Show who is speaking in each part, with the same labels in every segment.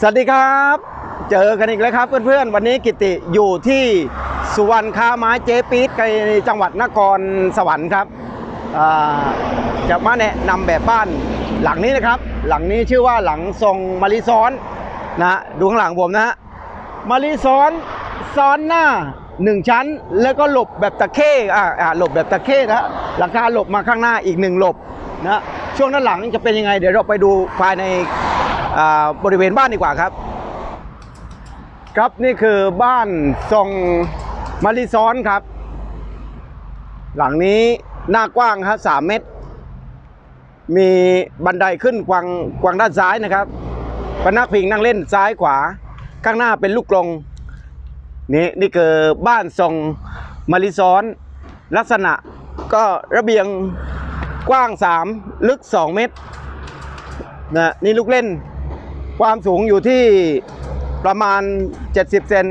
Speaker 1: สวัสดีครับ เจอกันอีกแล้วครับเพื่อนๆ วันนี้กิติอยู่ที่สุวรรณค้าไม้เจ๊ปี๊ดในจังหวัดนครสวรรค์ครับจะมาแนะนำแบบบ้านหลังนี้นะครับ หลังนี้ชื่อว่าหลังทรงมาริซ้อนนะดูข้างหลังผมนะฮะมาริซ้อนซ้อนหน้าหนึ่งชั้น แล้วก็หลบแบบตะเข้อ่าอ่าหลบแบบตะเข้นะฮะหลังคาหลบมาข้างหน้าอีกหนึ่งหลบนะช่วงด้านหลังจะเป็นยังไง เดี๋ยวเราไปดูภายใน บริเวณบ้านดีกว่าครับ ครับนี่คือบ้านทรงมาริซ้อนครับ หลังนี้หน้ากว้างครับสามเมตร มีบันไดขึ้นกวางกวางด้านซ้ายนะครับพนักพิงนั่งเล่นซ้ายขวา ข้างหน้าเป็นลูกกรงนี่นี่คือบ้านทรงมาริซ้อน ลักษณะก็ระเบียงกว้าง 3 ลึก 2 เมตรนะนี่ลูกเล่น ความสูงอยู่ที่ประมาณ 70 เซน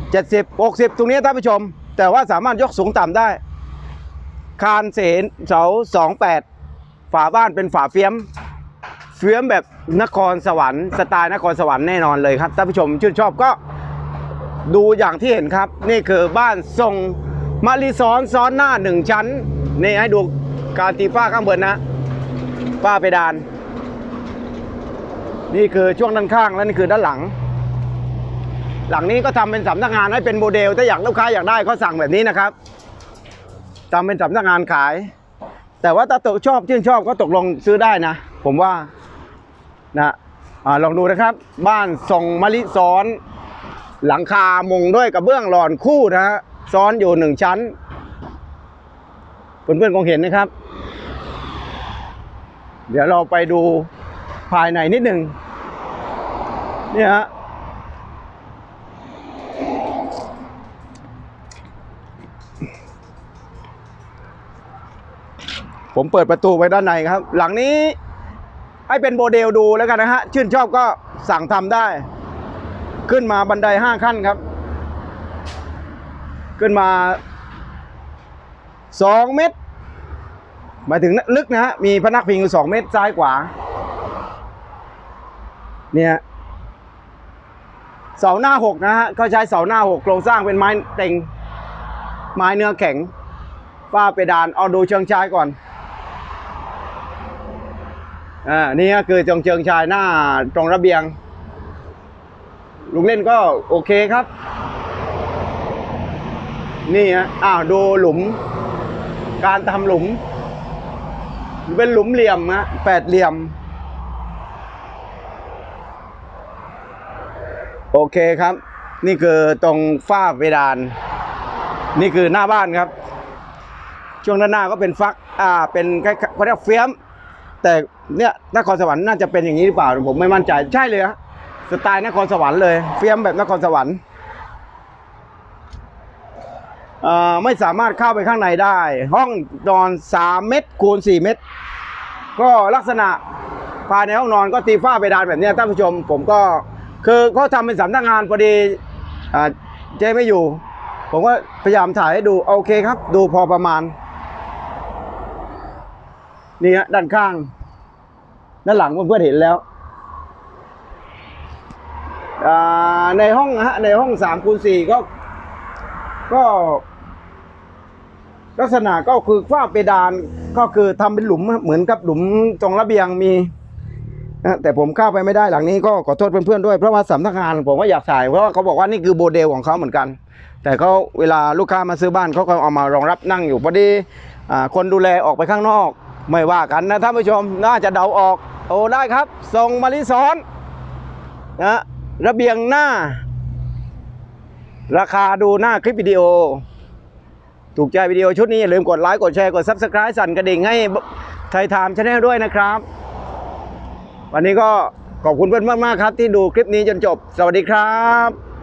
Speaker 1: 70 60 ตรงนี้ท่านผู้ชม แต่ว่าสามารถยกสูงต่ำได้ คานเสนเสา 28 ฝาบ้านเป็นฝาเฟียม เฟียมแบบนครสวรรค์สไตล์นครสวรรค์แน่นอนเลยครับท่านผู้ชมชื่นชอบก็ดูอย่างที่เห็นครับ นี่คือบ้านทรงมารีซ้อนซ้อนหน้าหนึ่งชั้น นี่ให้ดูการตีฝ้าข้างบนนะฝ้าเพดาน นี่คือช่วงด้านข้างและนี่คือด้านหลัง หลังนี้ก็ทำเป็นสำนักงานให้เป็นโมเดลถ้าอยากลูกค้าอยากได้ก็สั่งแบบนี้นะครับทำเป็นสำนักงานขาย แต่ว่าถ้าตกชอบชื่นชอบก็ตกลงซื้อได้นะ ผมว่านะอลองดูนะครับ บ้านทรงมะลิซ้อน หลังคามุงด้วยกระเบื้องหลอนคู่นะฮะซ้อนอยู่หนึ่งชั้นเพื่อนๆคงเห็นนะครับ เดี๋ยวเราไปดู ภายในนิดหนึ่งเนี่ยฮะผมเปิดประตูไว้ด้านในครับ หลังนี้ให้เป็นโมเดลดูแล้วกันนะฮะ ชื่นชอบก็สั่งทำได้ ขึ้นมาบันไดห้าขั้นครับ ขึ้นมาสองเมตรหมายถึงลึกนะฮะ มีพนักพิงอยู่สองเมตรซ้ายขวา เนี่ยเสาหน้าหกนะฮะก็ใช้เสาหน้าหกโครงสร้างเป็นไม้เต็ง ไม้เนื้อแข็งฝ้าเพดานเอาดูเชิงชายก่อนอ่านี่ก็คือจงเชิงชายหน้าตรงระเบียงลูกเล่นก็โอเคครับ นี่ฮะอ้าวดูหลุม การทำหลุม เป็นหลุมเหลี่ยมฮะแปดเหลี่ยม โอเคครับ นี่คือตรงฝ้าเพดาน นี่คือหน้าบ้านครับ ช่วงด้านหน้าก็เป็นฟักอ่าเป็นเขาเรียกเฟี้ยม แต่เนี่ยนครสวรรค์น่าจะเป็นอย่างนี้หรือเปล่าผมไม่มั่นใจใช่เลยฮะสไตล์นครสวรรค์เลยเฟี้ยมแบบนครสวรรค์อ่อไม่สามารถเข้าไปข้างในได้ ห้องนอน 3 เมตรคูณ 4 เมตร ก็ลักษณะภายในห้องนอนก็ตีฝ้าเพดานแบบนี้ท่านผู้ชม ผมก็ คือเขาทำเป็นสำนักงานพอดีเจ๊ไม่อยู่ ผมก็พยายามถ่ายให้ดูโอเคครับ ดูพอประมาณ นี่ฮะด้านข้าง ด้านหลังเพื่อนๆเห็นแล้วในห้องฮะในห้องสามคูณสี่ก็ ก็ ลักษณะก็คือฝ้าเพดานก็คือทำเป็นหลุมเหมือนกับหลุมตรงระเบียงมี นะแต่ผมเข้าไปไม่ได้หลังนี้ก็ขอโทษเพื่อนๆด้วยเพราะว่าสำนักงานผมก็อยากถ่ายเพราะว่าเขาบอกว่านี่คือโมเดลของเขาเหมือนกัน แต่เขาเวลาลูกค้ามาซื้อบ้านเขาก็เอามารองรับนั่งอยู่พอดีคนดูแลออกไปข้างนอก ไม่ว่ากันนะท่านผู้ชมน่าจะเดาออกโอ้ได้ครับส่งมาริซ้อนนะระเบียงหน้า ราคาดูหน้าคลิปวิดีโอ ถูกใจวิดีโอชุดนี้อย่าลืมกดไลค์กดแชร์กด Subscribe สั่นกระดิ่งให้ไทยไทม์ชาแนลด้วยนะครับ วันนี้ก็ขอบคุณเพื่อนมากๆครับ ที่ดูคลิปนี้จนจบ สวัสดีครับ